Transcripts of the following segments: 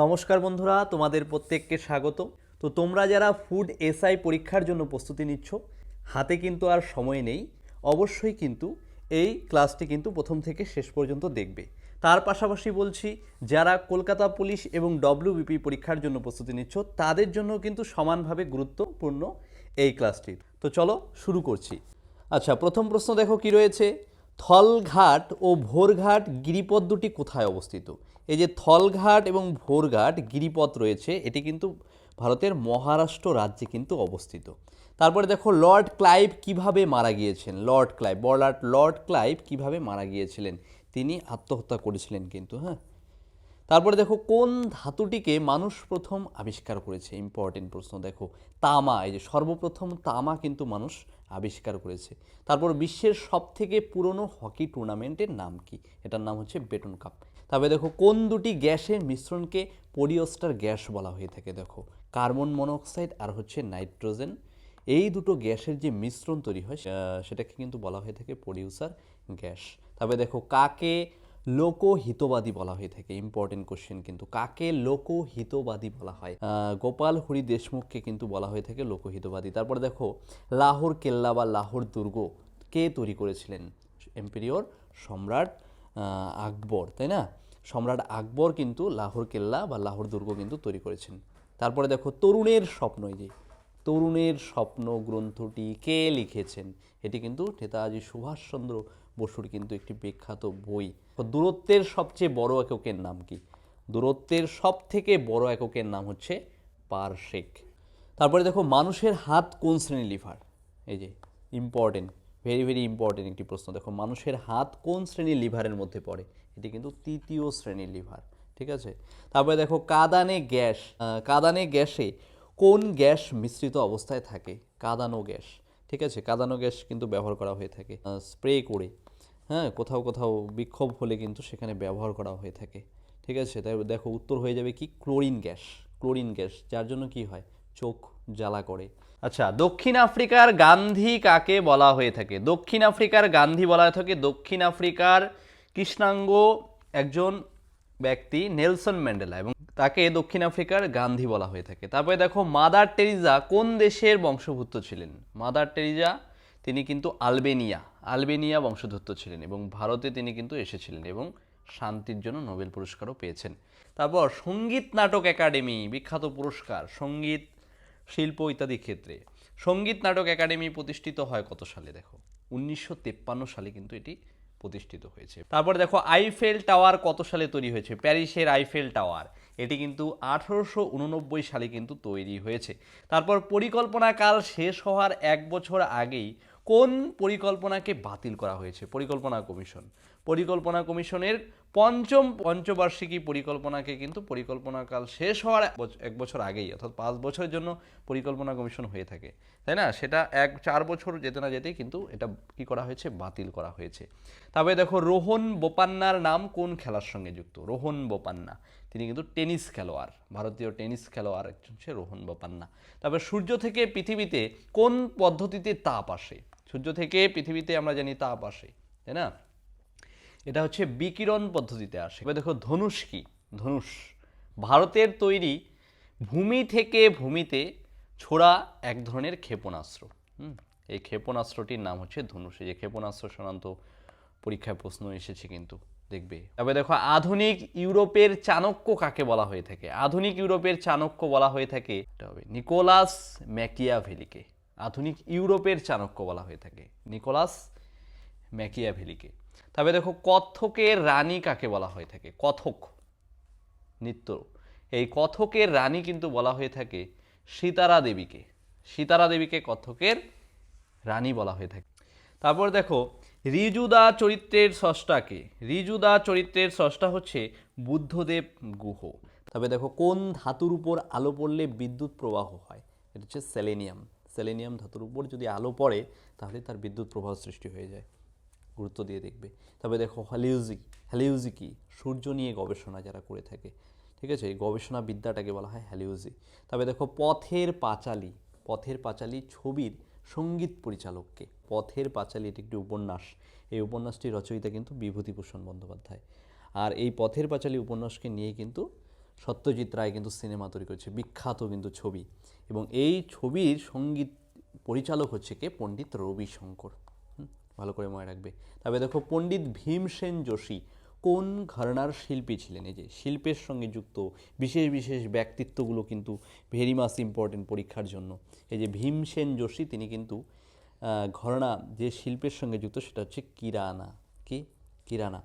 নমস্কার বন্ধুরা, তোমাদের প্রত্যেককে স্বাগত। তো তোমরা যারা ফুড এসআই পরীক্ষার জন্য প্রস্তুতি নিচ্ছ, হাতে কিন্তু আর সময় নেই। অবশ্যই কিন্তু এই ক্লাসটি কিন্তু প্রথম থেকে শেষ পর্যন্ত দেখবে। তার পাশাপাশি বলছি, যারা কলকাতা পুলিশ এবং ডব্লিউবিপি পরীক্ষার জন্য প্রস্তুতি নিচ্ছ, তাদের জন্য কিন্তু সমানভাবে গুরুত্বপূর্ণ এই ক্লাসটি তো চলো শুরু করছি। আচ্ছা প্রথম প্রশ্ন দেখো কি রয়েছে? থলঘাট ও ভোরঘাট গিরিপথ দুটি কোথায় অবস্থিত? এই যে থলঘাট এবং ভোরঘাট গিরিপথ রয়েছে, এটি কিন্তু ভারতের মহারাষ্ট্র রাজ্যে কিন্তু অবস্থিত। তারপরে দেখো, লর্ড ক্লাইভ কীভাবে মারা গিয়েছেন? লর্ড ক্লাইভ বলার্ড লর্ড ক্লাইভ কীভাবে মারা গিয়েছিলেন? তিনি আত্মহত্যা করেছিলেন কিন্তু হ্যাঁ? তারপরে দেখো, কোন ধাতুটিকে মানুষ প্রথম আবিষ্কার করেছে? ইম্পর্টেন্ট প্রশ্ন, দেখো। তামা, এই যে সর্বপ্রথম তামা কিন্তু মানুষ আবিষ্কার করেছে। তারপর বিশ্বের সবথেকে পুরনো হকি টুর্নামেন্টের নাম কি? এটার নাম হচ্ছে বেটন কাপ। তবে দেখো, কোন দুটি গ্যাসের মিশ্রণকে পরিওস্টার গ্যাস বলা হয়ে থাকে দেখো? কার্বন মনোক্সাইড আর হচ্ছে নাইট্রোজেন। এই দুটো গ্যাসের যে মিশ্রণ তৈরি হয় সেটাকে কিন্তু বলা হয়ে থাকে প্রডিউসার গ্যাস। তবে দেখো, কাকে লোকহিতবাদী বলা হয়ে থাকে। ইম্পর্টেন্ট কোশ্চেন কিন্তু। কাকে লোকহিতবাদী বলা হয়? গোপাল হরি দেশমুখকে কিন্তু বলা হয়ে থাকে লোকহিতবাদী। তারপর দেখো, লাহোর কেল্লা বা লাহোর দুর্গ কে তৈরি করেছিলেন? এম্পেরিয়র সম্রাট আকবর, তাই না? সম্রাট আকবর কিন্তু লাহোর কেল্লা বা লাহোর দুর্গ কিন্তু তৈরি করেছেন। তারপরে দেখো, তরুণের স্বপ্ন এই যে, তরুণের স্বপ্ন গ্রন্থটি কে লিখেছেন? এটি কিন্তু নেতাজি সুভাষচন্দ্র বসুর কিন্তু একটি বিখ্যাত বই। দূরত্বের সবচেয়ে বড় এককের নাম কি? দূরত্বের সব থেকে বড় এককের নাম হচ্ছে পারসেক। তারপরে দেখো, মানুষের হাত কোন শ্রেণির লিভার? এই যে ইম্পর্টেন্ট ভেরি ভেরি ইম্পর্টেন্ট একটি প্রশ্ন। দেখো, মানুষের হাত কোন শ্রেণির লিভারের মধ্যে পড়ে? এটি কিন্তু তৃতীয় শ্রেণির লিভার, ঠিক আছে? তারপরে দেখো, কাদানে গ্যাস কাদানে গ্যাসে কোন গ্যাস মিশ্রিত অবস্থায় থাকে? কাদানো গ্যাস, ঠিক আছে? কাদানো গ্যাস কিন্তু ব্যবহার করা হয়ে থাকে স্প্রে করে। হ্যাঁ কোথাও কোথাও বিক্ষোভ হলে কিন্তু সেখানে ব্যবহার করা হয়ে থাকে। ঠিক আছে? তাই দেখো, উত্তর হয়ে যাবে কি? Chlorine gas. ক্লোরিন গ্যাস, যার জন্য কি হয়? চোখ জ্বালা করে। আচ্ছা দক্ষিণ আফ্রিকার গান্ধী কাকে বলা হয়ে থাকে? দক্ষিণ আফ্রিকার গান্ধী বলা হয়ে থাকে দক্ষিণ আফ্রিকার কৃষ্ণাঙ্গ একজন ব্যক্তি, নেলসন ম্যান্ডেলা এবং তাকে দক্ষিণ আফ্রিকার গান্ধী বলা হয়ে থাকে। তারপরে দেখো, মাদার টেরিজা কোন দেশের বংশভূত ছিলেন? মাদার টেরিজা তিনি কিন্তু আলবেনিয়া আলবেনিয়া বংশোদ্ভূত ছিলেন এবং ভারতে তিনি কিন্তু এসেছিলেন এবং শান্তির জন্য নোবেল পুরস্কারও পেয়েছেন। তারপর সংগীত নাটক একাডেমি, বিখ্যাত পুরস্কার, সংগীত, শিল্প ইত্যাদি ক্ষেত্রে। সংগীত নাটক একাডেমি প্রতিষ্ঠিত হয় কত সালে দেখো? উনিশশো সালে কিন্তু এটি প্রতিষ্ঠিত হয়েছে। তারপর দেখো আইফেল টাওয়ার কত সালে তৈরি হয়েছে? প্যারিসের আইফেল টাওয়ার। এটি কিন্তু আঠারোশো উননব্বই সালে কিন্তু তৈরি হয়েছে। তারপর পরিকল্পনাকাল শেষ হওয়ার এক বছর আগেই কোন পরিকল্পনাকে বাতিল করা হয়েছে? পরিকল্পনা কমিশন। পরিকল্পনা কমিশনের পঞ্চম, পঞ্চবার্ষিকী পরিকল্পনাকে কিন্তু পরিকল্পনাকাল শেষ হওয়ার এক বছ- এক বছর আগেই, অর্থাৎ পাঁচ বছরের জন্য পরিকল্পনা কমিশন হয়ে থাকে। তাই না? সেটা এক, চার বছর যেতে না যেতেই কিন্তু এটা কি করা হয়েছে? বাতিল করা হয়েছে। তবে দেখো, রোহন বোপান্নার নাম কোন খেলার সঙ্গে যুক্ত? রোহন বোপান্না। তিনি কিন্তু টেনিস খেলোয়াড়। ভারতীয় টেনিস খেলোয়াড় একজন হচ্ছে রোহন বোপান্না। তবে সূর্য থেকে পৃথিবীতে কোন পদ্ধতিতে তাপ আসে? সূর্য থেকে পৃথিবীতে আমরা জানি তাপ আসে, তাই না? এটা হচ্ছে বিকিরণ পদ্ধতিতে আসে। এবার দেখো ধনুষ কি? ধনুষ। ভারতের তৈরি ভূমি থেকে ভূমিতে ছোড়া এক ধরনের ক্ষেপণাস্ত্র। এই ক্ষেপণাস্ত্রটির নাম হচ্ছে ধনুষ। এই যে ক্ষেপণাস্ত্র সাধারণত পরীক্ষায় প্রশ্ন এসেছে কিন্তু, দেখবে। তবে দেখো আধুনিক ইউরোপের চাণক্য কাকে বলা হয়ে থাকে? আধুনিক ইউরোপের চাণক্য বলা হয়ে থাকে, এটা হবে নিকোলাস ম্যাকিয়াভেলিকে। আধুনিক ইউরোপের চাণক্য বলা হয়ে থাকে, নিকোলাস ম্যাকিয়াভেলিকে। তবে দেখো কত্থকের রানী কাকে বলা হয়ে থাকে? কথক, নৃত্য। এই কথকের রানী কিন্তু বলা হয়ে থাকে সীতারা দেবীকে সীতারা দেবীকে কত্থকের রানী বলা হয়ে থাকে। তারপর দেখো, রিজুদা চরিত্রের স্রষ্টাকে। রিজুদা চরিত্রের স্রষ্টা হচ্ছে বুদ্ধদেব গুহ। তবে দেখো, কোন ধাতুর উপর আলো পড়লে বিদ্যুৎ প্রবাহ হয়? এটা হচ্ছে সেলেনিয়াম। সেলেনিয়াম ধাতুর উপর যদি আলো পড়ে, তাহলে তার বিদ্যুৎ প্রবাহ সৃষ্টি হয়ে যায়। গুরুত্ব দিয়ে দেখবে। তবে দেখো হ্যালিউজি হ্যালিউজি কি? সূর্য নিয়ে গবেষণা যারা করে থাকে, ঠিক আছে? এই গবেষণা বিদ্যাটাকে বলা হয় হ্যালিউজি তবে দেখো, পথের পাঁচালী পথের পাঁচালী ছবির সংগীত পরিচালককে, পথের পাঁচালী এটি একটি উপন্যাস। এই উপন্যাসটির রচয়িতা কিন্তু বিভূতিভূষণ বন্দ্যোপাধ্যায়। আর এই পথের পাঁচালী উপন্যাসকে নিয়ে কিন্তু সত্যজিৎ রায় কিন্তু সিনেমা তৈরি করেছে বিখ্যাত কিন্তু ছবি। এবং এই ছবির সংগীত পরিচালক হচ্ছে কে? পণ্ডিত রবি শঙ্কর হুম, ভালো করে মনে রাখবে। তবে দেখো পণ্ডিত ভীমসেন যোশী কোন ঘরানার শিল্পী ছিলেন? এই যে শিল্পের সঙ্গে যুক্ত বিশেষ বিশেষ ব্যক্তিত্বগুলো কিন্তু ভেরি মাস ইম্পর্টেন্ট পরীক্ষার জন্য। এই যে ভীমসেন যোশী তিনি কিন্তু ঘরানা যে শিল্পের সঙ্গে যুক্ত সেটা হচ্ছে কিরানা। কি? কিরানা।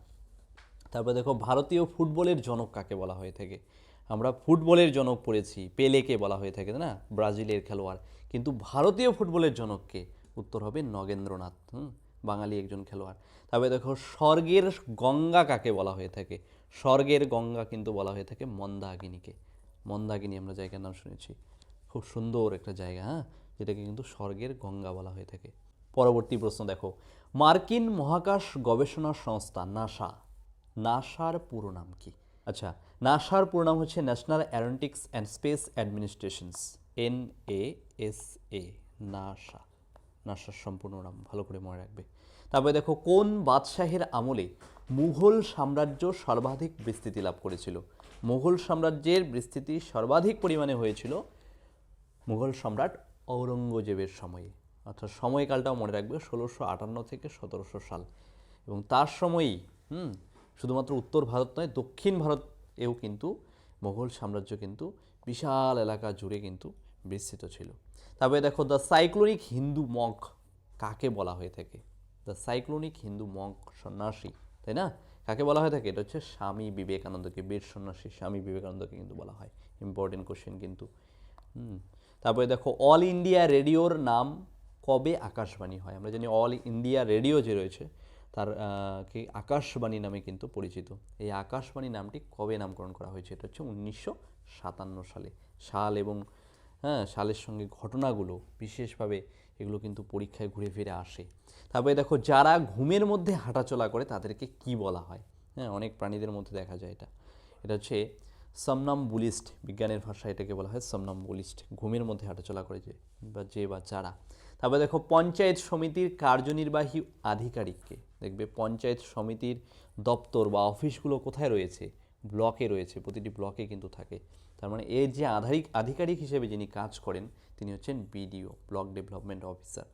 তারপর দেখো ভারতীয় ফুটবলের জনক কাকে বলা হয়ে থাকে? আমরা ফুটবলের জনক পড়েছি, পেলেকে বলা হয়ে থাকে না? ব্রাজিলের খেলোয়াড়। কিন্তু ভারতীয় ফুটবলের জনককে উত্তর হবে নগেন্দ্রনাথ, হুম? বাঙালি একজন খেলোয়াড়। তারপরে দেখো স্বর্গের গঙ্গা কাকে বলা হয়ে থাকে? স্বর্গের গঙ্গা কিন্তু বলা হয়ে থাকে মন্দাগিনীকে মন্দাগিনী আমরা জায়গার নাম শুনেছি। খুব সুন্দর একটা জায়গা হ্যাঁ? যেটাকে কিন্তু স্বর্গের গঙ্গা বলা হয়ে থাকে। পরবর্তী প্রশ্ন দেখো, মার্কিন মহাকাশ গবেষণা সংস্থা, নাসা নাসার পুরো নাম কি? আচ্ছা নাসার পুরো নাম হচ্ছে National Aeronautics and Space Administrations N A S A NASA. নাসার সম্পূর্ণ নাম ভালো করে মনে রাখবে। তারপরে দেখো, কোন বাদশাহের আমলে মুঘল সাম্রাজ্য সর্বাধিক বিস্তৃতি লাভ করেছিল? মুঘল সাম্রাজ্যের বিস্তৃতি সর্বাধিক পরিমাণে হয়েছিল মুঘল সম্রাট ঔরঙ্গজেবের সময়ে। অর্থাৎ সময়কালটাও মনে রাখবে ষোলোশো আটান্ন থেকে সতেরোশো সাল। এবং তার সময়ই, হুম শুধুমাত্র উত্তর ভারত নয়, দক্ষিণ ভারত এও কিন্তু মোগল সাম্রাজ্য কিন্তু বিশাল এলাকা জুড়ে কিন্তু বিস্তৃত ছিল। তারপরে দেখো দ্য সাইক্লোনিক হিন্দু মঙ্ক কাকে বলা হয়ে থাকে? দ্য সাইক্লোনিক হিন্দু মঙ্ক সন্ন্যাসী, তাই না? কাকে বলা হয়ে থাকে? এটা হচ্ছে স্বামী বিবেকানন্দকে, বীর সন্ন্যাসী স্বামী বিবেকানন্দকে কিন্তু বলা হয়। ইম্পর্টেন্ট কোশ্চেন কিন্তু। তারপরে দেখো অল ইন্ডিয়া রেডিওর নাম কবে আকাশবাণী হয়? আমরা জানি অল ইন্ডিয়া রেডিও যে রয়েছে তার কি আকাশবাণী নামে কিন্তু পরিচিত। এই আকাশবাণী নামটি কবে নামকরণ করা হয়েছে? এটা হচ্ছে উনিশশো সাতান্ন সালে। সাল এবং হ্যাঁ সালের সঙ্গে ঘটনাগুলো বিশেষভাবে এগুলো কিন্তু পরীক্ষায় ঘুরে ফিরে আসে। তারপরে দেখো, যারা ঘুমের মধ্যে হাঁটাচলা করে তাদেরকে কি বলা হয়? হ্যাঁ অনেক প্রাণীদের মধ্যে দেখা যায় এটা। এটা হচ্ছে সমনাম বুলিস্ট বিজ্ঞানের ভাষায় এটাকে বলা হয় সমনাম বুলিস্ট ঘুমের মধ্যে হাঁটাচলা করে যে, বা যে বা যারা। তারপরে দেখো, পঞ্চায়েত সমিতির কার্যনির্বাহী আধিকারিককে। দেখবে পঞ্চায়েত সমিতির দপ্তর বা অফিসগুলো কোথায় রয়েছে? ব্লকে রয়েছে, প্রতিটি ব্লকে কিন্তু থাকে। তার মানে এর যে আধারিক, আধিকারিক হিসেবে যিনি কাজ করেন, তিনি হচ্ছেন বিডিও, ব্লক ডেভেলপমেন্ট অফিসার।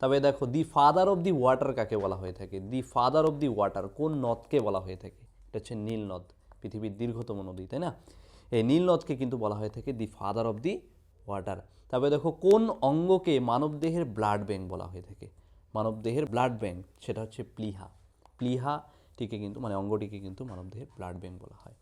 তবে দেখো, the father of the water কাকে বলা হয়ে থাকে? The father of the water কোন নদকে বলা হয়ে থাকে? এটা হচ্ছে নীল নদ, পৃথিবীর দীর্ঘতম নদী, তাই না? এই নীল নদকে কিন্তু বলা হয়ে থাকে the father of the water. তবে দেখো, কোন অঙ্গকে মানবদেহের ব্লাড ব্যাংক বলা হয়ে থাকে? মানবদেহের ব্লাড ব্যাংক সেটা হচ্ছে প্লিহা। প্লিহাটিকে কিন্তু মানে অঙ্গটিকে কিন্তু মানবদেহের ব্লাড ব্যাংক বলা হয়।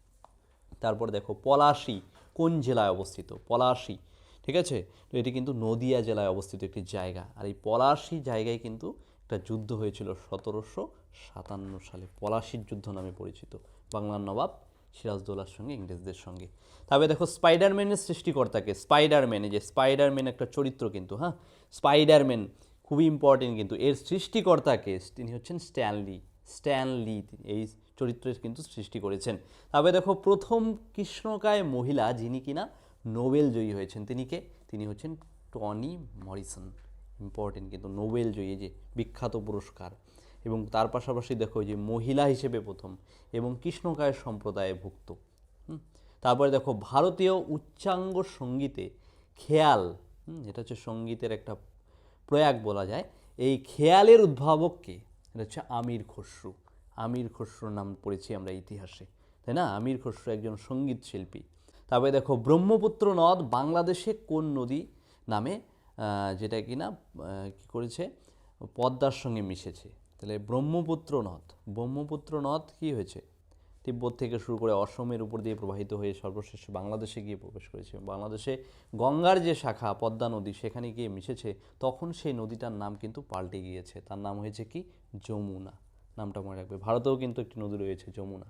তারপর দেখো, পলাশি কোন জেলায় অবস্থিত? পলাশি, ঠিক আছে? এটি কিন্তু নদিয়া জেলায় অবস্থিত একটি জায়গা। আর এই পলাশি জায়গায় কিন্তু একটা যুদ্ধ হয়েছিল সতেরোশো সাতান্ন সালে। পলাশির যুদ্ধ নামে পরিচিত। বাংলার নবাব সিরাজদৌলার সঙ্গে, ইংরেজদের সঙ্গে। তবে দেখো, স্পাইডারম্যানের সৃষ্টিকর্তাকে, স্পাইডারম্যান যে স্পাইডারম্যান একটা চরিত্র কিন্তু হ্যাঁ? স্পাইডারম্যান খুবই ইম্পর্টেন্ট কিন্তু এর সৃষ্টিকর্তাকে তিনি হচ্ছেন স্ট্যানলি স্ট্যানলি এই চরিত্রের কিন্তু সৃষ্টি করেছেন। তবে দেখো, প্রথম কৃষ্ণকায় মহিলা যিনি কিনা নোবেল জয়ী হয়েছেন, তিনি কে? তিনি হচ্ছেন টনি মরিসন। ইম্পর্টেন্ট কিন্তু নোবেল জয়ী যে বিখ্যাত পুরস্কার। এবং তার পাশাপাশি দেখো যে মহিলা হিসেবে প্রথম এবং কৃষ্ণকায় সম্প্রদায়ে ভুক্ত। তারপরে দেখো, ভারতীয় উচ্চাঙ্গ সঙ্গীতে খেয়াল এটা হচ্ছে সঙ্গীতের একটা প্রয়াগ বলা যায়, এই খেয়ালের উদ্ভাবককে এটা হচ্ছে আমির খসরু। আমির খসরুর নাম পড়েছি আমরা ইতিহাসে, তাই না? আমির খসরু একজন সংগীত শিল্পী। তবে দেখো, ব্রহ্মপুত্র নদ বাংলাদেশে কোন নদী নামে যেটা কি না কী করেছে? পদ্মার সঙ্গে মিশেছে। তাহলে ব্রহ্মপুত্র নদ। ব্রহ্মপুত্র নদ কী হয়েছে? তিব্বত থেকে শুরু করে অসমের উপর দিয়ে প্রবাহিত হয়ে সর্বশেষ বাংলাদেশে গিয়ে প্রবেশ করেছে। বাংলাদেশে গঙ্গার যে শাখা, পদ্মা নদী, সেখানে গিয়ে মিশেছে, তখন সেই নদীটার নাম কিন্তু পাল্টে গিয়েছে। তার নাম হয়েছে কি? যমুনা। নামটা মনে রাখবে। ভারতেও কিন্তু একটি নদী রয়েছে, যমুনা।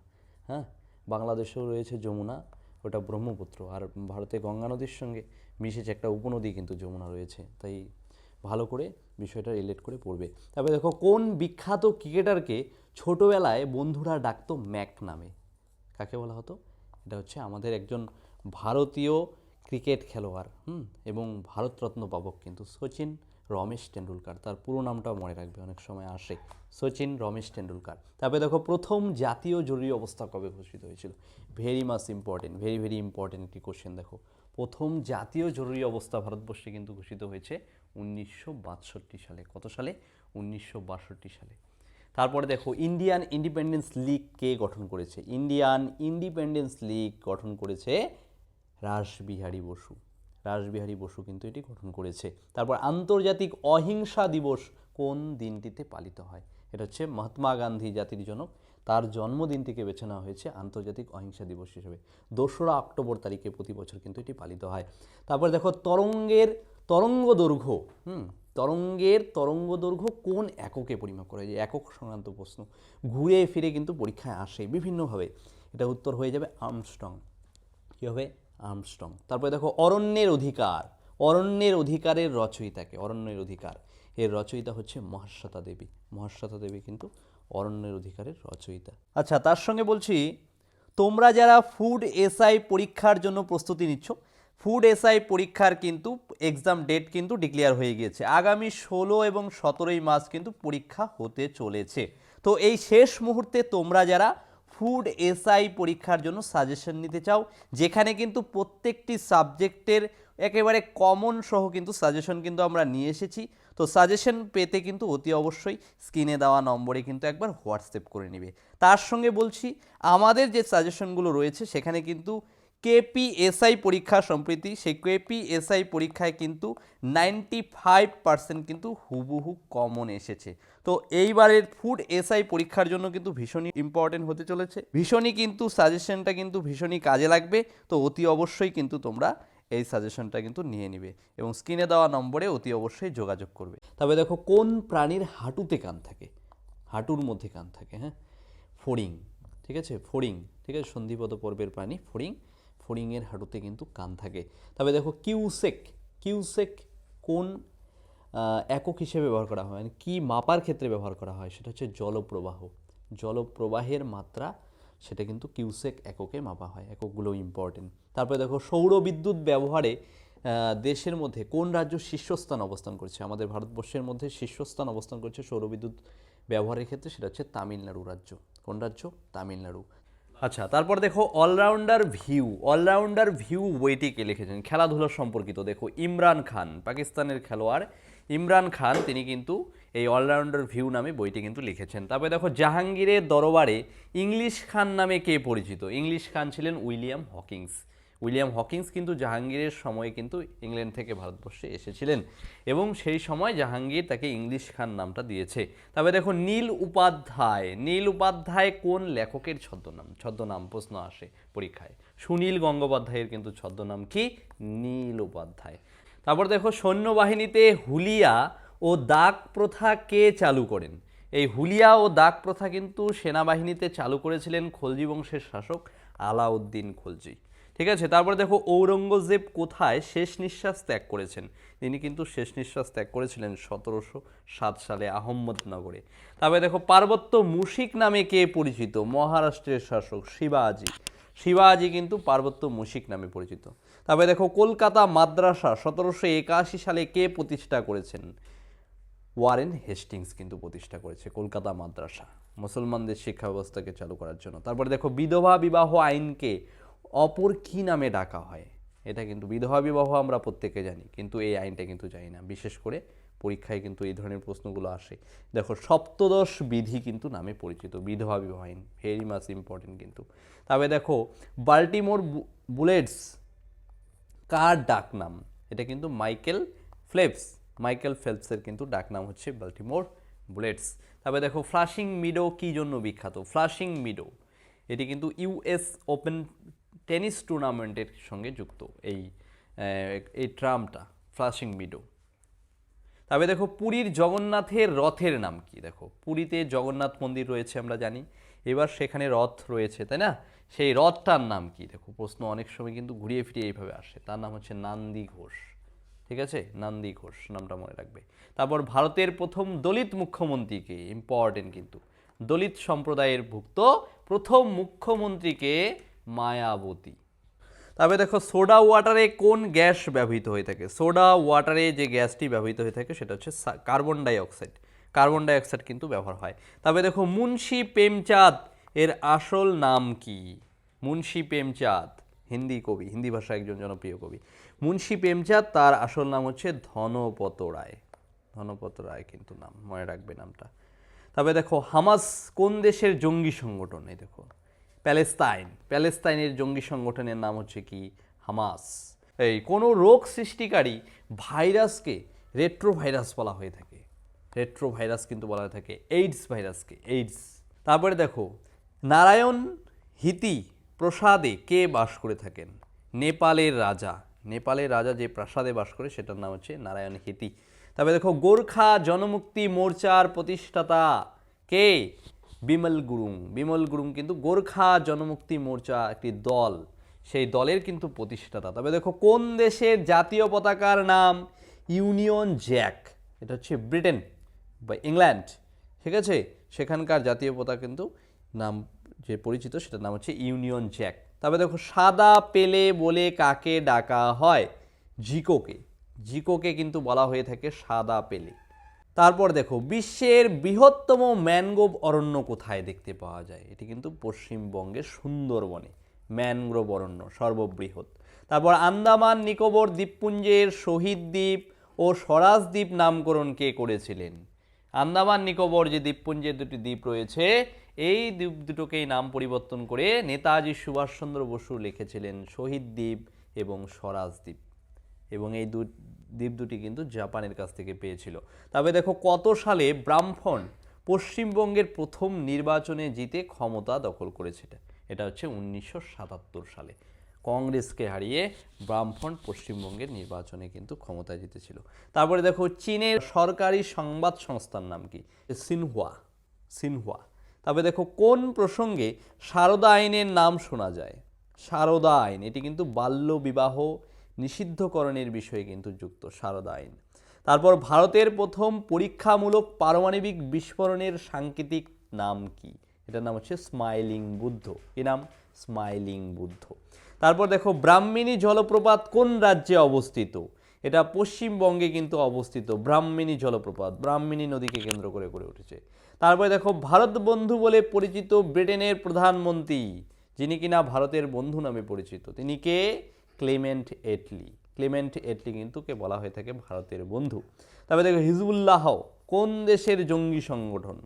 হ্যাঁ? বাংলাদেশেও রয়েছে যমুনা, ওটা ব্রহ্মপুত্র। আর ভারতে গঙ্গা নদীর সঙ্গে মিশেছে একটা উপনদী কিন্তু যমুনা রয়েছে। তাই ভালো করে বিষয়টা রিলেট করে পড়বে। তারপরে দেখো, কোন বিখ্যাত ক্রিকেটারকে ছোটোবেলায় বন্ধুরা ডাকতো ম্যাক নামে। কাকে বলা হতো? এটা হচ্ছে আমাদের একজন ভারতীয় ক্রিকেট খেলোয়াড়, হুম, এবং ভারতরত্ন পাবক কিন্তু সচিন রমেশ টেন্ডুলকার তার পুরো নামটাও মনে রাখবে, অনেক সময় আসে। সচিন রমেশ টেন্ডুলকার তারপরে দেখো, প্রথম জাতীয় জরুরি অবস্থা কবে ঘোষিত হয়েছিল? Very most important very very important একটি কোশ্চেন দেখো। প্রথম জাতীয় জরুরি অবস্থা ভারতবর্ষে কিন্তু ঘোষিত হয়েছে উনিশশো বাষট্টি সালে। কত সালে? উনিশশো বাষট্টি সালে। তারপরে দেখো ইন্ডিয়ান ইন্ডিপেন্ডেন্স লিগ কে গঠন করেছে? ইন্ডিয়ান ইন্ডিপেন্ডেন্স লিগ গঠন করেছে রাসবিহারী বসু। রাসবিহারী বসু কিন্তু এটি গঠন করেছে। তারপর আন্তর্জাতিক অহিংসা দিবস কোন দিনটিতে পালিত হয়? এটা হচ্ছে মহাত্মা গান্ধী জাতির জনক তার জন্মদিনটিকে বেছে নেওয়া হয়েছে আন্তর্জাতিক অহিংসা দিবস হিসেবে। দোসরা অক্টোবর তারিখে প্রতি বছর কিন্তু এটি পালিত হয়। তারপর দেখো, তরঙ্গের তরঙ্গ দৈর্ঘ্য হুম, তরঙ্গের তরঙ্গ দৈর্ঘ্য কোন এককে পরিমাপ করা হয়? যে একক সংক্রান্ত প্রশ্ন। ঘুরে ফিরে কিন্তু পরীক্ষায় আসে বিভিন্নভাবে। এটা উত্তর হয়ে যাবে আর্মস্ট্রং। কী হবে? আর্মস্ট্রং। তারপরে দেখো, অরণ্যের অধিকার। অরণ্যের অধিকারের রচয়িতাকে, অরণ্যের অধিকার। এর রচয়িতা হচ্ছে মহাশ্বেতা দেবী। মহাশ্বেতা দেবী কিন্তু অরণ্যের অধিকারের রচয়িতা। আচ্ছা তার সঙ্গে বলছি, তোমরা যারা ফুড এসআই পরীক্ষার জন্য প্রস্তুতি নিচ্ছ ফুড এসআই পরীক্ষার কিন্তু এক্সাম ডেট কিন্তু ডিক্লেয়ার হয়ে গিয়েছে। আগামী ষোলো এবং সতেরোই মাস কিন্তু পরীক্ষা হতে চলেছে। তো এই শেষ মুহূর্তে তোমরা যারা ফুড এসআই পরীক্ষার জন্য সাজেশন নিতে চাও, যেখানে কিন্তু প্রত্যেকটি সাবজেক্টের একেবারে কমন সহ কিন্তু সাজেশন কিন্তু আমরা নিয়ে এসেছি। তো সাজেশন পেতে কিন্তু অতি অবশ্যই স্ক্রিনে দেওয়া নম্বরে কিন্তু একবার হোয়াটসঅ্যাপ করে নেবে। তার সঙ্গে বলছি, আমাদের যে সাজেশনগুলো রয়েছে, সেখানে কিন্তু কেপিএসআই পরীক্ষা সম্প্রতি, সেই কেপিএসআই পরীক্ষায় কিন্তু নাইনটি ফাইভ পার্সেন্ট কিন্তু হুবহু কমন এসেছে। তো এইবারের ফুড এসআই পরীক্ষার জন্য কিন্তু ভীষণই ইম্পর্টেন্ট হতে চলেছে। ভীষণই কিন্তু সাজেশনটা কিন্তু ভীষণই কাজে লাগবে। তো অতি অবশ্যই কিন্তু তোমরা এই সাজেশনটা কিন্তু নিয়ে নিবে এবং স্ক্রিনে দেওয়া নম্বরে অতি অবশ্যই যোগাযোগ করবে। তবে দেখো, কোন প্রাণীর হাঁটুতে কান থাকে? হাঁটুর মধ্যে কান থাকে হ্যাঁ? ফড়িং, ঠিক আছে? ফড়িং, ঠিক আছে? সন্ধিপদ পর্বের প্রাণী ফড়িং। ফড়িংয়ের হাঁটুতে কিন্তু কান থাকে। তবে দেখো কিউসেক কিউসেক কোন একক হিসেবে ব্যবহার করা হয়? মানে কী মাপার ক্ষেত্রে ব্যবহার করা হয়? সেটা হচ্ছে জলপ্রবাহ। জলপ্রবাহের মাত্রা, সেটা কিন্তু কিউসেক এককে মাপা হয়, এককগুলো ইম্পর্টেন্ট তারপরে দেখো সৌর বিদ্যুৎ ব্যবহারে দেশের মধ্যে কোন রাজ্য শীর্ষস্থান অবস্থান করছে? আমাদের ভারতবর্ষের মধ্যে শীর্ষস্থান অবস্থান করছে সৌরবিদ্যুৎ ব্যবহারের ক্ষেত্রে, সেটা হচ্ছে তামিলনাড়ু রাজ্য। কোন রাজ্য? তামিলনাড়ু। আচ্ছা তারপর দেখো অলরাউন্ডার ভিউ অলরাউন্ডার ভিউ বইটি কে লিখেছেন? খেলাধুলা সম্পর্কিত, দেখো ইমরান খান, পাকিস্তানের খেলোয়াড় ইমরান খান, তিনি কিন্তু এই অলরাউন্ডার ভিউ নামে বইটি কিন্তু লিখেছেন। তারপরে দেখো জাহাঙ্গীরের দরবারে ইংলিশ খান নামে কে পরিচিত? ইংলিশ খান ছিলেন উইলিয়াম হকিংস। উইলিয়াম হকিংস কিন্তু জাহাঙ্গীরের সময়ে কিন্তু ইংল্যান্ড থেকে ভারতবর্ষে এসেছিলেন এবং সেই সময় জাহাঙ্গীর তাকে ইংলিশ খান নামটা দিয়েছে। তবে দেখো, নীল উপাধ্যায় নীল উপাধ্যায় কোন লেখকের ছদ্মনাম ছদ্মনাম প্রশ্ন আসে পরীক্ষায়। সুনীল গঙ্গোপাধ্যায়ের কিন্তু ছদ্মনাম কি? নীল উপাধ্যায়। তারপর দেখো, সৈন্যবাহিনীতে হুলিয়া ও দাগ প্রথা কে চালু করেন? এই হুলিয়া ও দাগ প্রথা কিন্তু সেনাবাহিনীতে চালু করেছিলেন খলজি বংশের শাসক আলাউদ্দিন খলজি। ঠিক আছে? তারপরে দেখো, ঔরঙ্গজেব কোথায় শেষ নিঃশ্বাস ত্যাগ করেছেন? তিনি কিন্তু শেষ নিঃশ্বাস ত্যাগ করেছিলেন সতেরোশো সাত সালে আহম্মদনগরে। তারপরে দেখো, পার্বত্য মুশিক নামে কে পরিচিত? মহারাষ্ট্রের শাসক শিবাজি। শিবাজি কিন্তু পার্বত্য মুশিক নামে পরিচিত। তারপরে দেখো, কলকাতা মাদ্রাসা সতেরোশো একাশি সালে কে প্রতিষ্ঠা করেছেন? ওয়ারেন হেস্টিংস কিন্তু প্রতিষ্ঠা করেছে কলকাতা মাদ্রাসা, মুসলমানদের শিক্ষা ব্যবস্থাকে চালু করার জন্য। তারপরে দেখো, বিধবা বিবাহ আইনকে অপর কি নামে ডাকা হয়? এটা কিন্তু বিধবা বিবাহ আমরা প্রত্যেকে জানি, কিন্তু এই আইনটা কিন্তু জানি না। বিশেষ করে পরীক্ষায় কিন্তু এই ধরনের প্রশ্নগুলো আসে। দেখো, সপ্তদশ বিধি কিন্তু নামে পরিচিত, বিধবা বিবাহ আইন ভেরি মাচ ইম্পর্টেন্ট কিন্তু। তবে দেখো বাল্টিমোর বুলেটস কার ডাকনাম? এটা কিন্তু মাইকেল ফ্লেপস মাইকেল ফেলপসের কিন্তু ডাকনাম হচ্ছে বাল্টিমোর বুলেটস তবে দেখো ফ্লাশিং মিডো কী জন্য বিখ্যাত? ফ্লাশিং মিডো এটি কিন্তু ইউএস ওপেন টেনিস টুর্নামেন্টের সঙ্গে যুক্ত এই এই ট্রামটা, ফ্লাশিং মিডো। তবে দেখো, পুরীর জগন্নাথের রথের নাম কি? দেখো, পুরীতে জগন্নাথ মন্দির রয়েছে আমরা জানি, এবার সেখানে রথ রয়েছে, তাই না? সেই রথটার নাম কি? দেখো, প্রশ্ন অনেক সময় কিন্তু ঘুরিয়ে ফিরিয়ে এইভাবে আসে। তার নাম হচ্ছে নান্দি ঘোষ, ঠিক আছে? নান্দি ঘোষ নামটা মনে রাখবে। তারপর ভারতের প্রথম দলিত মুখ্যমন্ত্রীকে ইম্পর্টেন্ট কিন্তু, দলিত সম্প্রদায়ের ভুক্ত প্রথম মুখ্যমন্ত্রীকে মায়াবতী। তবে দেখো, সোডা ওয়াটারে কোন গ্যাস ব্যবহৃত হয়ে থাকে? সোডা ওয়াটারে যে গ্যাসটি ব্যবহৃত হয়ে থাকে, সেটা হচ্ছে carbon dioxide carbon dioxide কিন্তু ব্যবহার হয়। তবে দেখো, মুন্সি প্রেমচাঁদ, এর আসল নাম কি? মুন্সি প্রেমচাঁদ, হিন্দি কবি, হিন্দি ভাষায় একজন জনপ্রিয় কবি। মুন্সি প্রেমচাঁদ, তার আসল নাম হচ্ছে ধনপত রায়। ধনপত রায় কিন্তু নাম, মনে রাখবে নামটা। তবে দেখো, হামাস কোন দেশের জঙ্গি সংগঠন? এই দেখো প্যালেস্তাইন। প্যালেস্তাইনের জঙ্গি সংগঠনের নাম হচ্ছে কি? হামাস। এই কোনো রোগ সৃষ্টিকারী ভাইরাসকে রেট্রো ভাইরাস বলা হয়ে থাকে। রেট্রো ভাইরাস কিন্তু বলা হয়ে থাকে এইডস ভাইরাসকে, এইডস। তারপরে দেখো, নারায়ণ হিতি প্রসাদে কে বাস করে থাকেন? নেপালের রাজা। নেপালের রাজা যে প্রাসাদে বাস করে, সেটার নাম হচ্ছে নারায়ণ হিতি। তারপরে দেখো, গোর্খা জনমুক্তি মোর্চার প্রতিষ্ঠাতা কে? বিমল গুরুং। বিমল গুরুং কিন্তু গোর্খা জনমুক্তি মোর্চা একটি দল। সেই দলের কিন্তু প্রতিষ্ঠাতা। তবে দেখো, কোন দেশের জাতীয় পতাকার নাম ইউনিয়ন জ্যাক? এটা হচ্ছে ব্রিটেন বা ইংল্যান্ড। ঠিক আছে? সেখানকার জাতীয় পতাকা কিন্তু নাম যে পরিচিত, সেটার নাম হচ্ছে ইউনিয়ন জ্যাক। তবে দেখো, সাদা পেলে বলে কাকে ডাকা হয়? জিকোকে জিকোকে কিন্তু বলা হয়ে থাকে সাদা পেলে। তারপর দেখো, বিশ্বের বৃহত্তম ম্যানগ্রোভ অরণ্য কোথায় দেখতে পাওয়া যায়? এটি কিন্তু পশ্চিমবঙ্গের সুন্দরবনে, ম্যানগ্রোভ অরণ্য, সর্ববৃহৎ। তারপর আন্দামান, নিকোবর দ্বীপপুঞ্জের শহীদ দ্বীপ ও স্বরাজ দ্বীপ নামকরণ কে করেছিলেন? আন্দামান, নিকোবর যে দ্বীপপুঞ্জের দুটি দ্বীপ রয়েছে, এই দ্বীপ দুটোকেই নাম পরিবর্তন করে নেতাজি সুভাষচন্দ্র বসু লিখেছিলেন শহীদ দ্বীপ এবং স্বরাজ দ্বীপ। এবং এই দু দ্বীপ দুটি কিন্তু জাপানের কাছ থেকে পেয়েছিল। তবে দেখো কত সালে ব্রাহ্মণ পশ্চিমবঙ্গের প্রথম নির্বাচনে জিতে ক্ষমতা দখল করেছিল এটা। হচ্ছে উনিশশো সাতাত্তর সালে। কংগ্রেসকে হারিয়ে ব্রাহ্মণ পশ্চিমবঙ্গের নির্বাচনে কিন্তু ক্ষমতায় জিতেছিল। তারপরে দেখো চীনের সরকারি সংবাদ সংস্থার নাম কি? Xinhua Xinhua. তবে দেখো কোন প্রসঙ্গে সারদা আইনের নাম শোনা যায়? সারদা আইন, এটি কিন্তু বাল্য বিবাহ নিষিদ্ধকরণের বিষয়ে কিন্তু যুক্ত সারদা আইন। তারপর ভারতের প্রথম পরীক্ষামূলক পারমাণবিক বিস্ফোরণের সাংকেতিক নাম কি? এটার নাম হচ্ছে স্মাইলিং বুদ্ধ। কি নাম? স্মাইলিং বুদ্ধ। তারপর দেখো, ব্রাহ্মিণী জলপ্রপাত কোন রাজ্যে অবস্থিত? এটা পশ্চিমবঙ্গে কিন্তু অবস্থিত, ব্রাহ্মিণী জলপ্রপাত, ব্রাহ্মিণী নদীকে কেন্দ্র করে গড়ে উঠেছে। তারপরে দেখো, ভারত বন্ধু বলে পরিচিত ব্রিটেনের প্রধানমন্ত্রী, যিনি কিনা ভারতের বন্ধু নামে পরিচিত, তিনি কে? Clement Attlee. ক্লেমেন্ট এটলি কিন্তু কে বলা হয়ে থাকে ভারতের বন্ধু। তবে দেখো হিজবুল্লাহ কোন দেশের জঙ্গি সংগঠন?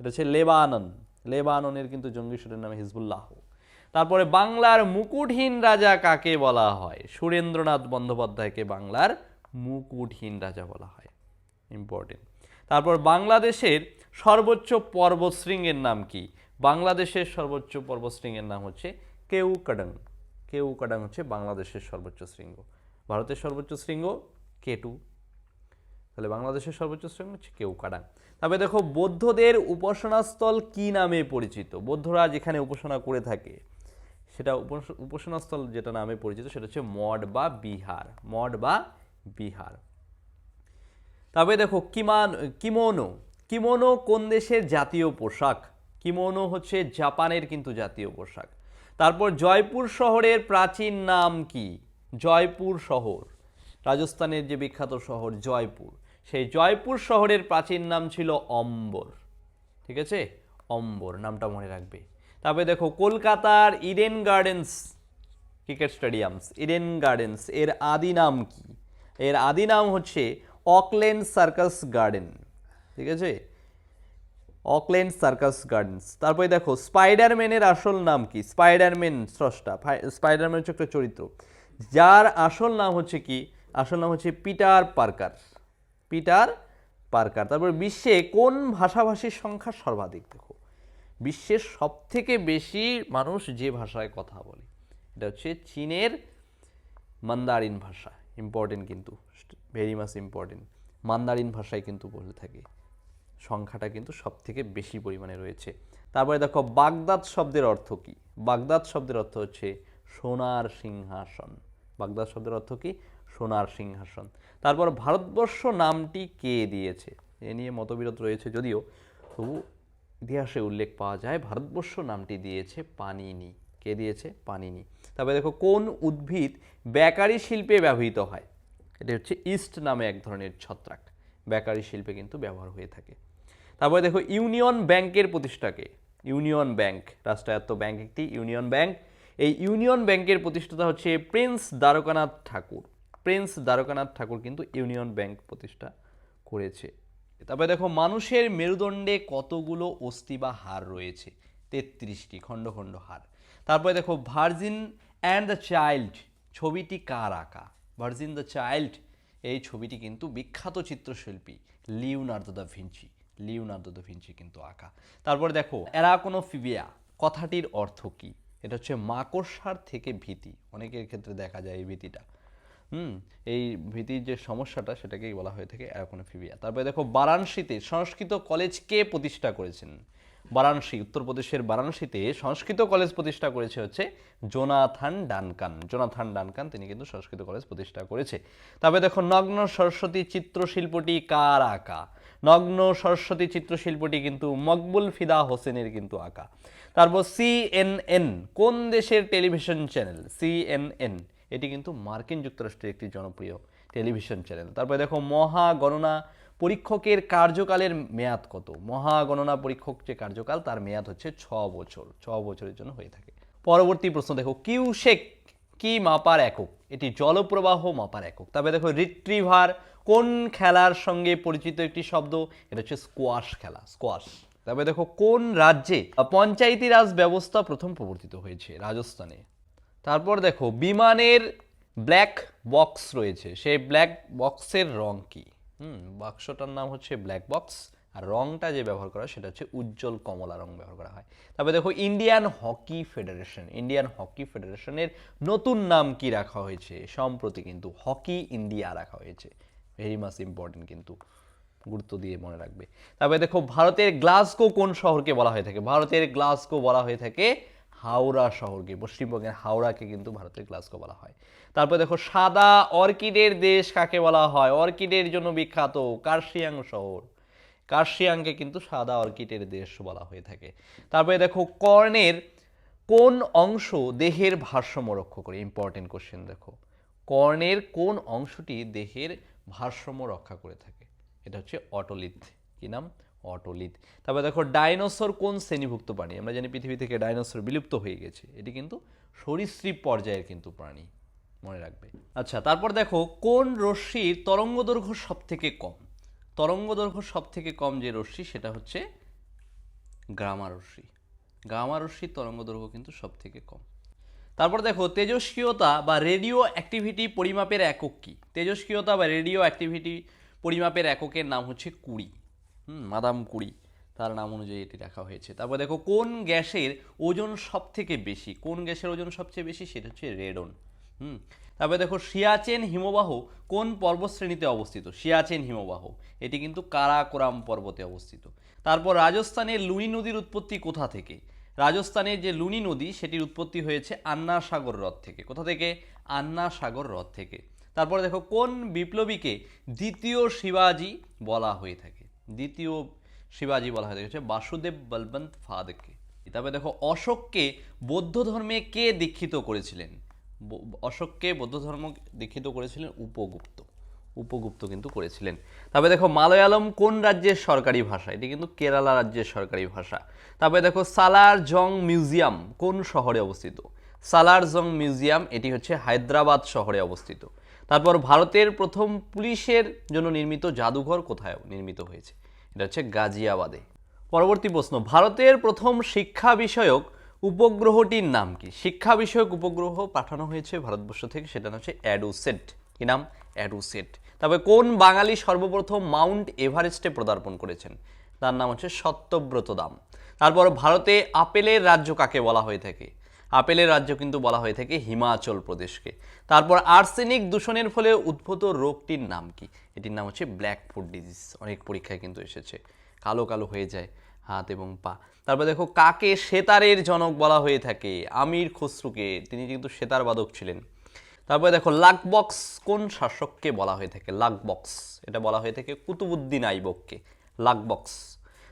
এটা হচ্ছে লেবানন। লেবাননের কিন্তু জঙ্গি সুরের নাম হিজবুল্লাহ। তারপরে বাংলার মুকুটহীন রাজা কাকে বলা হয়? সুরেন্দ্রনাথ বন্দ্যোপাধ্যায়কে বাংলার মুকুটহীন রাজা বলা হয়। ইম্পর্টেন্ট তারপর বাংলাদেশের সর্বোচ্চ পর্বতশৃঙ্গের নাম কি? বাংলাদেশের সর্বোচ্চ পর্বতশৃঙ্গের নাম হচ্ছে কেউকাডাং। কেউকাডাং হচ্ছে বাংলাদেশের সর্বোচ্চ শৃঙ্গ। ভারতের সর্বোচ্চ শৃঙ্গ কে টু তাহলে বাংলাদেশের সর্বোচ্চ শৃঙ্গ হচ্ছে কেউকাডাং তবে দেখো, বৌদ্ধদের উপাসনাস্থল কি নামে পরিচিত? বৌদ্ধরা যেখানে উপাসনা করে থাকে, সেটা উপাস- উপাসনাস্থল যেটা নামে পরিচিত, সেটা হচ্ছে মঠ বা বিহার। মঠ বা বিহার। তবে দেখো, কিমান, কিমোনো। কিমোনো কোন দেশের জাতীয় পোশাক? কিমোনো হচ্ছে জাপানের কিন্তু জাতীয় পোশাক। তারপর জয়পুর শহরের প্রাচীন নাম কি? জয়পুর শহর। রাজস্থানের যে বিখ্যাত শহর জয়পুর, সেই জয়পুর শহরের প্রাচীন নাম ছিল অম্বর। ঠিক আছে? অম্বর, নামটা মনে রাখবে। তারপরে দেখো, কলকাতার Eden Gardens cricket stadiums, Eden Gardens, এর আদি নাম কি? এর আদি নাম হচ্ছে অকল্যান্ড সার্কাস গার্ডেন। ঠিক আছে? অকল্যান্ড সার্কাস গার্ডেন্স তারপরে দেখো স্পাইডারম্যানের আসল নাম কি? স্পাইডারম্যান স্রষ্টা স্পাইডারম্যান হচ্ছে একটা চরিত্র। যার আসল নাম হচ্ছে কি? আসল নাম হচ্ছে পিটার পার্কার পিটার পার্কার তারপর বিশ্বে কোন ভাষাভাষীর সংখ্যা সর্বাধিক, দেখো? বিশ্বের সব থেকে বেশি মানুষ যে ভাষায় কথা বলে, এটা হচ্ছে চীনের মান্দারিন ভাষা। ইম্পর্টেন্ট কিন্তু ভেরি মাচ ইম্পর্টেন্ট মান্দারিন ভাষায় কিন্তু বলে থাকে। সংখ্যাটা কিন্তু সব থেকে বেশি পরিমাণে রয়েছে। তারপরে দেখো, বাগদাদ শব্দের অর্থ কি? বাগদাদ শব্দের অর্থ হচ্ছে সোনার সিংহাসন। বাগদাদ শব্দের অর্থ কি? সোনার সিংহাসন। তারপর ভারতবর্ষ নামটি কে দিয়েছে? এ নিয়ে মতবিরোধ রয়েছে যদিও, তবু ইতিহাসে উল্লেখ পাওয়া যায়, ভারতবর্ষ নামটি দিয়েছে পানিনি। কে দিয়েছে? পানিনি। তারপরে দেখো, কোন উদ্ভিদ বেকারি শিল্পে ব্যবহৃত হয়? এটা হচ্ছে ইস্ট নামে এক ধরনের ছত্রাক। বেকারি শিল্পে কিন্তু ব্যবহার হয়ে থাকে। তারপরে দেখো ইউনিয়ন ব্যাংকের প্রতিষ্ঠাকে। ইউনিয়ন ব্যাংক, রাষ্ট্রায়ত্ত ব্যাংক একটি ইউনিয়ন ব্যাংক। এই ইউনিয়ন ব্যাংকের প্রতিষ্ঠাতা হচ্ছে প্রিন্স দ্বারকানাথ ঠাকুর। প্রিন্স দ্বারকানাথ ঠাকুর কিন্তু ইউনিয়ন ব্যাংক প্রতিষ্ঠা করেছে। তারপরে দেখো মানুষের মেরুদণ্ডে কতগুলো অস্থি বা হাড় রয়েছে? তেত্রিশটি, খণ্ড খণ্ড হাড় তারপরে দেখো ভার্জিন অ্যান্ড দ্য চাইল্ড, ছবিটি কার আঁকা? ভার্জিন দ্য চাইল্ড, এই ছবিটি কিন্তু বিখ্যাত চিত্রশিল্পী Leonardo da Vinci. Leonardo da Vinci কিন্তু আঁকা। তারপরে দেখো, অ্যারাকোনোফিবিয়া, কথাটির অর্থ কী? এটা হচ্ছে মাকড়সার থেকে ভীতি। অনেকের ক্ষেত্রে দেখা যায় এই ভীতিটা। হুম? এই ভীতির যে সমস্যাটা, সেটাকেই বলা হয়ে থাকে অ্যারাকোনোফিবিয়া। তারপরে দেখো, বারাণসীতে সংস্কৃত কলেজ কে প্রতিষ্ঠা করেছেন? বারাণসী, উত্তরপ্রদেশের বারাণসীতে সংস্কৃত কলেজ প্রতিষ্ঠা করেছে হচ্ছে জোনাথান ডানকান। জোনাথান ডানকান তিনি কিন্তু সংস্কৃত কলেজ প্রতিষ্ঠা করেছে। তারপরে দেখো, নগ্ন সরস্বতী চিত্রশিল্পটি কার আঁকা? নগ্ন সরস্বতী চিত্রশিল্পটি কিন্তু মকবুল ফিদা হোসেনের কিন্তু আঁকা। তারপর সিএনএন কোন দেশের টেলিভিশন চ্যানেল? সিএনএন এটি কিন্তু মার্কিন যুক্তরাষ্ট্রের একটি জনপ্রিয় টেলিভিশন চ্যানেল। তারপরে দেখো মহাগণনা পরীক্ষকের কার্যকালের মেয়াদ কত? মহাগণনা পরীক্ষক যে কার্যকাল, তার মেয়াদ হচ্ছে ছ বছর। ছ বছরের জন্য হয়ে থাকে। পরবর্তী প্রশ্ন দেখো কিউশেক কি মাপার একক? এটি জলপ্রবাহ মাপার একক। তবে দেখো রিট্রিভার কোন খেলার সঙ্গে পরিচিত একটি শব্দ? এটা হচ্ছে স্কোয়াশ খেলা স্কোয়াশ তবে দেখো, কোন রাজ্যে পঞ্চায়েতি রাজ ব্যবস্থা প্রথম প্রবর্তিত হয়েছে? রাজস্থানে। তারপর দেখো, বিমানের ব্ল্যাক বক্স রয়েছে। সেই ব্ল্যাক বক্সের রং কি? হুম, বাক্সটার নাম হচ্ছে ব্ল্যাক বক্স আর রংটা যে ব্যবহার করা সেটা হচ্ছে উজ্জ্বল কমলা রং ব্যবহার করা হয়। তারপরে দেখো Indian Hockey Federation Indian hockey ফেডারেশনের নতুন নাম কি রাখা হয়েছে? সম্প্রতি কিন্তু হকি ইন্ডিয়া রাখা হয়েছে। ভেরি মাচ ইম্পর্টেন্ট কিন্তু। গুরুত্ব দিয়ে মনে রাখবে। তারপরে দেখো, ভারতের গ্লাসগো কোন শহরকে বলা হয়ে থাকে? ভারতের গ্লাসগো বলা হয়ে থাকে হাওড়া শহরকে। পশ্চিমবঙ্গের হাওড়াকে কিন্তু ভারতের গ্লাসগো বলা হয়। তারপরে দেখো, সাদা অর্কিডের দেশ কাকে বলা হয়? অর্কিডের জন্য বিখ্যাত কার্শিয়াং শহর। কার্শিয়াংকে কিন্তু সাদা অর্কিডের দেশ বলা হয়ে থাকে। তারপরে দেখো, কর্ণের কোন অংশ দেহের ভারসাম্য রক্ষা করে? ইম্পর্টেন্ট কোশ্চেন দেখো। কর্ণের কোন অংশটি দেহের ভারসাম্য রক্ষা করে থাকে। এটা হচ্ছে অটোলিথ। কি নাম? অটোলিথ। তারপরে দেখো, ডাইনোসর কোন শ্রেণীভুক্ত প্রাণী? আমরা জানি পৃথিবী থেকে ডাইনোসর বিলুপ্ত হয়ে গেছে। এটি কিন্তু সরীসৃপ পর্যায়ের কিন্তু প্রাণী। মনে রাখবে। আচ্ছা তারপর দেখো, কোন রশ্মির তরঙ্গ দৈর্ঘ্য সব থেকে কম? তরঙ্গ দৈর্ঘ্য সব থেকে কম যে রশ্মি, সেটা হচ্ছে গামা রশ্মি। গামা রশ্মির তরঙ্গ দৈর্ঘ্য কিন্তু সব থেকে কম। তারপর দেখো, তেজস্ক্রিয়তা বা রেডিও অ্যাক্টিভিটি পরিমাপের একক কি? তেজস্ক্রিয়তা বা রেডিও অ্যাক্টিভিটি পরিমাপের এককের নাম হচ্ছে কুড়ি। হুম, মাদাম কুড়ি, তার নাম অনুযায়ী এটি রাখা হয়েছে। তারপর দেখো, কোন গ্যাসের ওজন সব থেকে বেশি? কোন গ্যাসের ওজন সবচেয়ে বেশি? সেটা হচ্ছে রেডন। হুম, তারপরে দেখো, সিয়াচেন হিমবাহ কোন পর্বতশ্রেণীতে অবস্থিত? সিয়াচেন হিমবাহ, এটি কিন্তু কারাকোরাম পর্বতে অবস্থিত। তারপর রাজস্থানের লুনি নদীর উৎপত্তি কোথা থেকে? রাজস্থানের যে লুনি নদী, সেটির উৎপত্তি হয়েছে আন্না সাগর হ্রদ থেকে। কোথা থেকে? আন্না সাগর হ্রদ থেকে। তারপরে দেখো, কোন বিপ্লবীকে দ্বিতীয় শিবাজি বলা হয়ে থাকে? দ্বিতীয় শিবাজি বলা হয়ে থাকে বাসুদেব বলবন্ত ফাদকে। তারপরে দেখো, অশোককে বৌদ্ধ ধর্মে কে দীক্ষিত করেছিলেন? অশোককে বৌদ্ধ ধর্ম দীক্ষিত করেছিলেন উপগুপ্ত। উপগুপ্ত কিন্তু করেছিলেন। তারপরে দেখো, মালয়ালম কোন রাজ্যের সরকারি ভাষা? এটি কিন্তু কেরালা রাজ্যের সরকারি ভাষা। তারপরে দেখো সালার জং মিউজিয়াম কোন শহরে অবস্থিত? সালার জং মিউজিয়াম, এটি হচ্ছে হায়দ্রাবাদ শহরে অবস্থিত। তারপর ভারতের প্রথম পুলিশের জন্য নির্মিত জাদুঘর কোথায় নির্মিত হয়েছে? এটা হচ্ছে গাজিয়াবাদে। পরবর্তী প্রশ্ন, ভারতের প্রথম শিক্ষা বিষয়ক উপগ্রহটির নাম কি? শিক্ষা বিষয়ক উপগ্রহ পাঠানো হয়েছে ভারতবর্ষ থেকে, সেটা হচ্ছে অ্যাডুসেট। কি নাম? অ্যাডুসেট। তবে কোন বাঙালি সর্বপ্রথম মাউন্ট এভারেস্টে পদার্পণ করেছেন? তার নাম হচ্ছে সত্যব্রত দাম। তারপর ভারতে আপেলের রাজ্য কাকে বলা হয়ে থাকে? আপেলের রাজ্য কিন্তু বলা হয়ে থাকে হিমাচল প্রদেশকে। তারপর আর্সেনিক দূষণের ফলে উদ্ভূত রোগটির নাম কি? এটির নাম হচ্ছে ব্ল্যাক ফুড ডিজিজ। অনেক পরীক্ষায় কিন্তু এসেছে। কালো কালো হয়ে যায় হাত এবং পা। তারপর দেখো, কাকে সেতারের জনক বলা হয়ে থাকে? আমির খসরুকে। তিনি কিন্তু সেতার বাদক ছিলেন। তারপরে দেখো লাকবক্স কোন শাসককে বলা হয়ে থাকে? লাকবক্স এটা বলা হয়ে থাকে কুতুবুদ্দিন আইবককে। লাকবক্স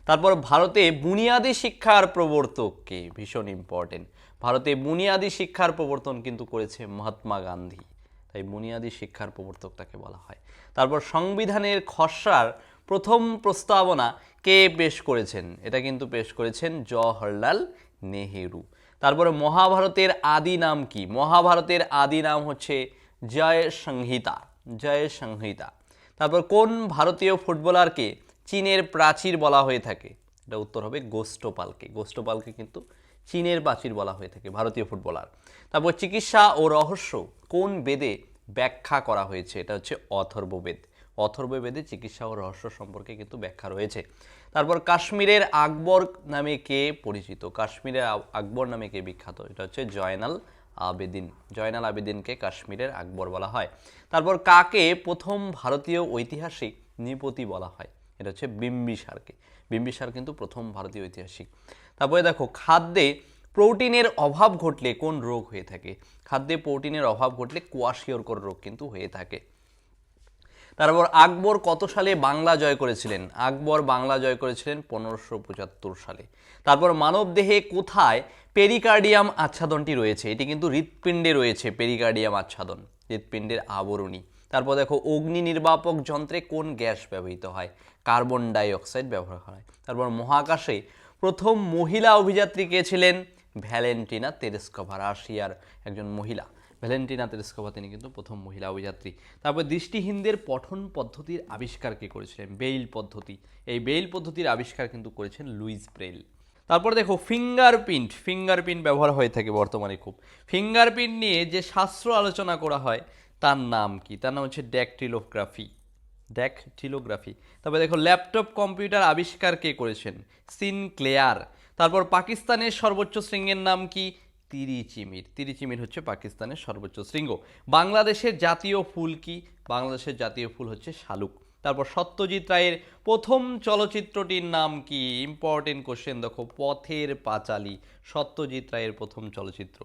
তারপর ভারতে বুনিয়াদী শিক্ষার প্রবর্তককে ভীষণ ইম্পর্টেন্ট ভারতে বুনিয়াদী শিক্ষার প্রবর্তন কিন্তু করেছে মহাত্মা গান্ধী। তাই বুনিয়াদী শিক্ষার প্রবর্তক তাকে বলা হয়। তারপর সংবিধানের খসড়ার প্রথম প্রস্তাবনা কে পেশ করেছেন? এটা কিন্তু পেশ করেছেন জওহরলাল নেহেরু। তারপরে মহাভারতের আদি নাম কি? মহাভারতের আদি নাম হচ্ছে জয় সংহিতা জয় সংহিতা। তারপর কোন ভারতীয় ফুটবলারকে চীনের প্রাচীর বলা হয়ে থাকে? এটা উত্তর হবে গোষ্ঠপালকে। গোষ্ঠপালকে কিন্তু চীনের প্রাচীর বলা হয়ে থাকে, ভারতীয় ফুটবলার। তারপর চিকিৎসা ও রহস্য, কোন বেদে ব্যাখ্যা করা হয়েছে? এটা হচ্ছে অথর্ববেদ। অথর্ববেদে চিকিৎসা ও রহস্য সম্পর্কে কিন্তু ব্যাখ্যা রয়েছে। তারপর কাশ্মীরের আকবর নামে কে পরিচিত? কাশ্মীরের আকবর নামে কে বিখ্যাত? এটা হচ্ছে জয়নাল আবেদিন, জয়নাল আবেদিনকে কাশ্মীরের আকবর বলা হয়। তারপর কাকে প্রথম ভারতীয় ঐতিহাসিক নৃপতি বলা হয়? এটা হচ্ছে বিম্বিসারকে। বিম্বিসার কিন্তু প্রথম ভারতীয় ঐতিহাসিক। তারপরে দেখো, খাদ্যে প্রোটিনের অভাব ঘটলে কোন রোগ হয়ে থাকে? খাদ্যে প্রোটিনের অভাব ঘটলে কোয়াশিয়রকর রোগ কিন্তু হয়ে থাকে। তারপর আকবর কত সালে বাংলা জয় করেছিলেন? আকবর বাংলা জয় করেছিলেন পনেরোশো পঁচাত্তর সালে। তারপর মানবদেহে কোথায় পেরিকার্ডিয়াম আচ্ছাদনটি রয়েছে? এটি কিন্তু হৃৎপিণ্ডে রয়েছে, পেরিকার্ডিয়াম আচ্ছাদন, হৃৎপিণ্ডের আবরণী। তারপর দেখো, অগ্নি নির্বাপক যন্ত্রে কোন গ্যাস ব্যবহৃত হয়? কার্বন ডাই অক্সাইড ব্যবহার হয়। তারপর মহাকাশে প্রথম মহিলা অভিযাত্রী কে ছিলেন? ভ্যালেন্টিনা তেরেস্কভা, রাশিয়ার একজন মহিলা। ভ্যালেন্টিনা তেরেস্কভা তিনি কিন্তু প্রথম মহিলা অভিযাত্রী। তারপর দৃষ্টিহীনদের পঠন পদ্ধতির আবিষ্কার কে করেছিলেন? বেইল পদ্ধতি। এই বেইল পদ্ধতির আবিষ্কার কিন্তু করেছেন লুইস ব্রেল। তারপর দেখো, ফিঙ্গারপ্রিন্ট। ফিঙ্গারপ্রিন্ট ব্যবহার হয়ে থাকে বর্তমানে খুব। ফিঙ্গারপ্রিন্ট নিয়ে যে শাস্ত্র আলোচনা করা হয়, তার নাম কি? তার নাম হচ্ছে ড্যাকটিলোগ্রাফি। ড্যাকটিলোগ্রাফি। তারপর দেখো, ল্যাপটপ কম্পিউটার আবিষ্কার কে করেছেন? সিনক্লেয়ার। তারপর পাকিস্তানের সর্বোচ্চ শৃঙ্গের নাম কি? তিরিচিমির। তিরিচিমির হচ্ছে পাকিস্তানের সর্বোচ্চ শৃঙ্গ। বাংলাদেশের জাতীয় ফুল কি? বাংলাদেশের জাতীয় ফুল হচ্ছে শালুক। তারপর সত্যজিৎ রায়ের প্রথম চলচ্চিত্রটির নাম কি? ইম্পর্টেন্ট কোশ্চেন দেখো, পথের পাঁচালী, সত্যজিৎ রায়ের প্রথম চলচ্চিত্র।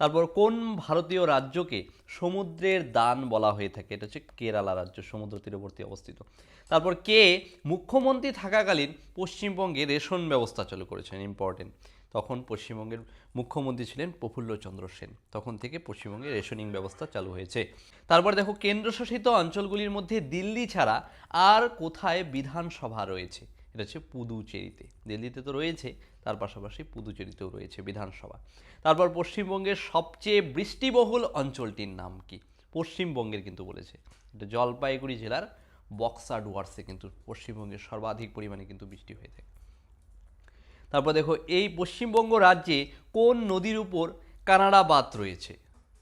তারপর কোন ভারতীয় রাজ্যকে সমুদ্রের দান বলা হয়ে থাকে? এটা হচ্ছে কেরালা রাজ্য, সমুদ্র তীরবর্তী অবস্থিত। তারপর কে মুখ্যমন্ত্রী থাকাকালীন পশ্চিমবঙ্গে রেশন ব্যবস্থা চালু করেছেন? ইম্পর্টেন্ট তখন পশ্চিমবঙ্গের মুখ্যমন্ত্রী ছিলেন প্রফুল্লচন্দ্র সেন। তখন থেকে পশ্চিমবঙ্গে রেশনিং ব্যবস্থা চালু হয়েছে। তারপর দেখো, কেন্দ্রশাসিত অঞ্চলগুলির মধ্যে দিল্লি ছাড়া আর কোথায় বিধানসভা রয়েছে? এটা হচ্ছে পুদুচেরিতে। দিল্লিতে তো রয়েছে, তার পাশাপাশি পুদুচেরিতেও রয়েছে বিধানসভা। তারপর পশ্চিমবঙ্গের সবচেয়ে বৃষ্টিবহুল অঞ্চলটির নাম কি? পশ্চিমবঙ্গের কিন্তু বলেছে। এটা জলপাইগুড়ি জেলার বক্সা ডুয়ার্সে কিন্তু পশ্চিমবঙ্গের সর্বাধিক পরিমাণে কিন্তু বৃষ্টি হয়ে থাকে। তারপর দেখো, এই পশ্চিমবঙ্গ রাজ্যে কোন নদীর উপর কানাডা বাঁধ রয়েছে?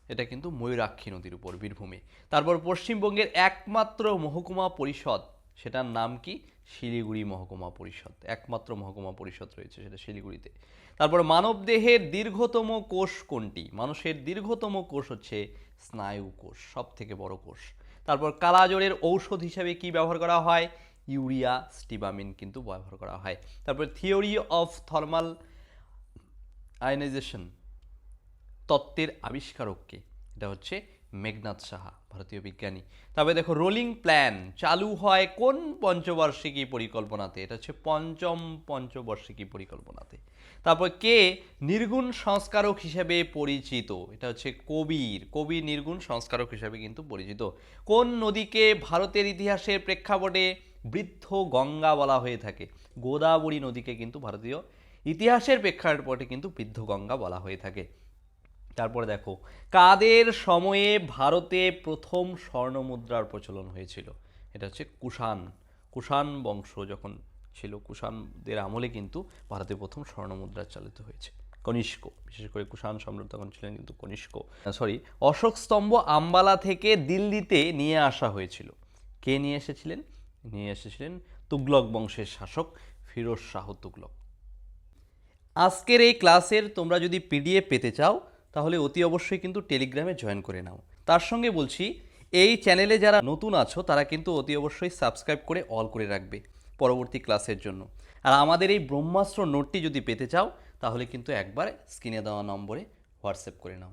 এটা কিন্তু ময়ূরাক্ষী নদীর উপর, বীরভূমে। তারপর পশ্চিমবঙ্গের একমাত্র মহকুমা পরিষদ, সেটার নাম কি? শিলিগুড়ি মহকুমা পরিষদ। একমাত্র মহকুমা পরিষদ রয়েছে সেটা শিলিগুড়িতে। তারপর মানবদেহের দীর্ঘতম কোষ কোনটি? মানুষের দীর্ঘতম কোষ হচ্ছে স্নায়ু কোষ সব থেকে বড় কোষ। তারপর কালাজ্বরের ঔষধ হিসাবে কি ব্যবহার করা হয়? ইউরিয়া, স্টিবামিন কিন্তু ব্যবহার করা হয়। তারপর থিওরি অফ থার্মাল আয়নাইজেশন, তত্ত্বের আবিষ্কারককে এটা হচ্ছে মেঘনাথ সাহা, ভারতীয় বিজ্ঞানী। তবে দেখো, রোলিং প্ল্যান চালু হয় কোন পঞ্চবার্ষিকী পরিকল্পনাতে? এটা হচ্ছে পঞ্চম পঞ্চবার্ষিকী পরিকল্পনাতে। তারপর কে নির্গুণ সংস্কারক হিসেবে পরিচিত? এটা হচ্ছে কবির। কবি নির্গুণ সংস্কারক হিসেবে কিন্তু পরিচিত। কোন নদীকে ভারতের ইতিহাসের প্রেক্ষাপটে বৃদ্ধ গঙ্গা বলা হয়ে থাকে। গোদাবরী নদীকে কিন্তু ভারতীয় ইতিহাসের প্রেক্ষাপটে কিন্তু বৃদ্ধ গঙ্গা বলা হয়ে থাকে। তারপরে দেখো, কাদের সময়ে ভারতে প্রথম স্বর্ণমুদ্রার প্রচলন হয়েছিল? এটা হচ্ছে কুষাণ। কুষাণ বংশ যখন ছিল, কুষাণদের আমলে কিন্তু ভারতে প্রথম স্বর্ণমুদ্রা চালিত হয়েছে। কনিষ্ক, বিশেষ করে কুষাণ সম্রাট তখন ছিলেন কিন্তু কনিষ্ক। সরি অশোক স্তম্ভ আম্বালা থেকে দিল্লিতে নিয়ে আসা হয়েছিল। কে নিয়ে এসেছিলেন? নিয়ে এসেছিলেন তুগলক বংশের শাসক ফিরোজ শাহ তুগলক। আজকের এই ক্লাসের তোমরা যদি পিডিএফ পেতে চাও, তাহলে অতি অবশ্যই কিন্তু টেলিগ্রামে জয়েন করে নাও। তার সঙ্গে বলছি, এই চ্যানেলে যারা নতুন আছো, তারা কিন্তু অতি অবশ্যই সাবস্ক্রাইব করে অল করে রাখবে পরবর্তী ক্লাসের জন্য। আর আমাদের এই ব্রহ্মাস্ত্র নোটটি যদি পেতে চাও, তাহলে কিন্তু একবার স্ক্রিনে দেওয়া নম্বরে হোয়াটসঅ্যাপ করে নাও।